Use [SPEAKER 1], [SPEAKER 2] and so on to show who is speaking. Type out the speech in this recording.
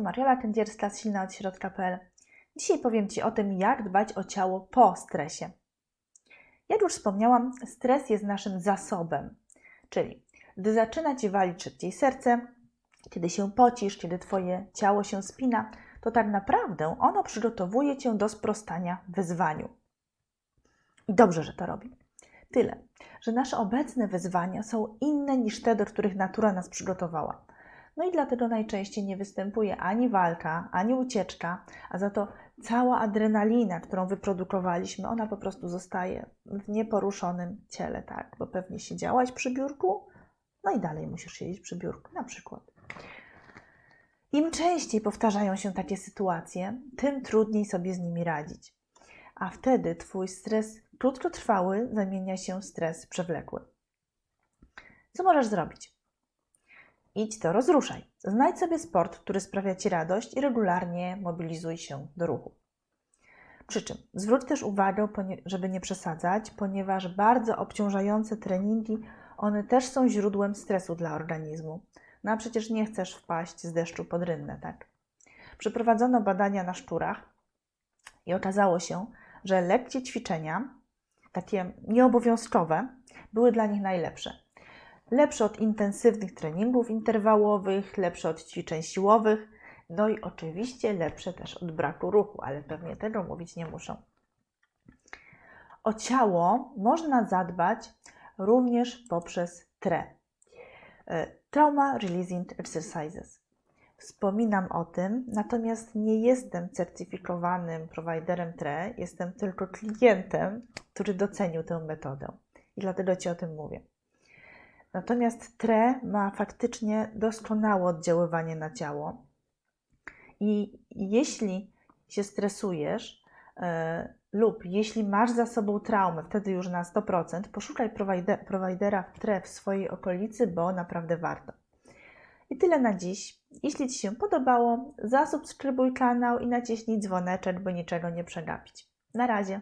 [SPEAKER 1] Mariola Kędzierska z Silna od Środka.pl. Dzisiaj powiem Ci o tym, jak dbać o ciało po stresie. Jak już wspomniałam, stres jest naszym zasobem, czyli gdy zaczyna Ci walić szybciej serce, kiedy się pocisz, kiedy Twoje ciało się spina, to tak naprawdę ono przygotowuje Cię do sprostania wyzwaniu. I dobrze, że to robi. Tyle, że nasze obecne wyzwania są inne niż te, do których natura nas przygotowała. No i dlatego najczęściej nie występuje ani walka, ani ucieczka, a za to cała adrenalina, którą wyprodukowaliśmy, ona po prostu zostaje w nieporuszonym ciele, tak? Bo pewnie siedziałaś przy biurku, no i dalej musisz siedzieć przy biurku, na przykład. Im częściej powtarzają się takie sytuacje, tym trudniej sobie z nimi radzić. A wtedy Twój stres krótkotrwały zamienia się w stres przewlekły. Co możesz zrobić? Idź to rozruszaj. Znajdź sobie sport, który sprawia Ci radość i regularnie mobilizuj się do ruchu. Przy czym zwróć też uwagę, żeby nie przesadzać, ponieważ bardzo obciążające treningi, one też są źródłem stresu dla organizmu. No a przecież nie chcesz wpaść z deszczu pod rynnę, tak? Przeprowadzono badania na szczurach i okazało się, że lekkie ćwiczenia, takie nieobowiązkowe, były dla nich najlepsze. Lepsze od intensywnych treningów interwałowych, lepsze od ćwiczeń siłowych, no i oczywiście lepsze też od braku ruchu, ale pewnie tego mówić nie muszą. O ciało można zadbać również poprzez TRE. Trauma Releasing Exercises. Wspominam o tym, natomiast nie jestem certyfikowanym prowajderem TRE, jestem tylko klientem, który docenił tę metodę i dlatego Ci o tym mówię. Natomiast TRE ma faktycznie doskonałe oddziaływanie na ciało i jeśli się stresujesz yy, lub jeśli masz za sobą traumę, wtedy już na 100%, poszukaj prowajdera TRE w swojej okolicy, bo naprawdę warto. I tyle na dziś. Jeśli Ci się podobało, zasubskrybuj kanał i naciśnij dzwoneczek, by niczego nie przegapić. Na razie.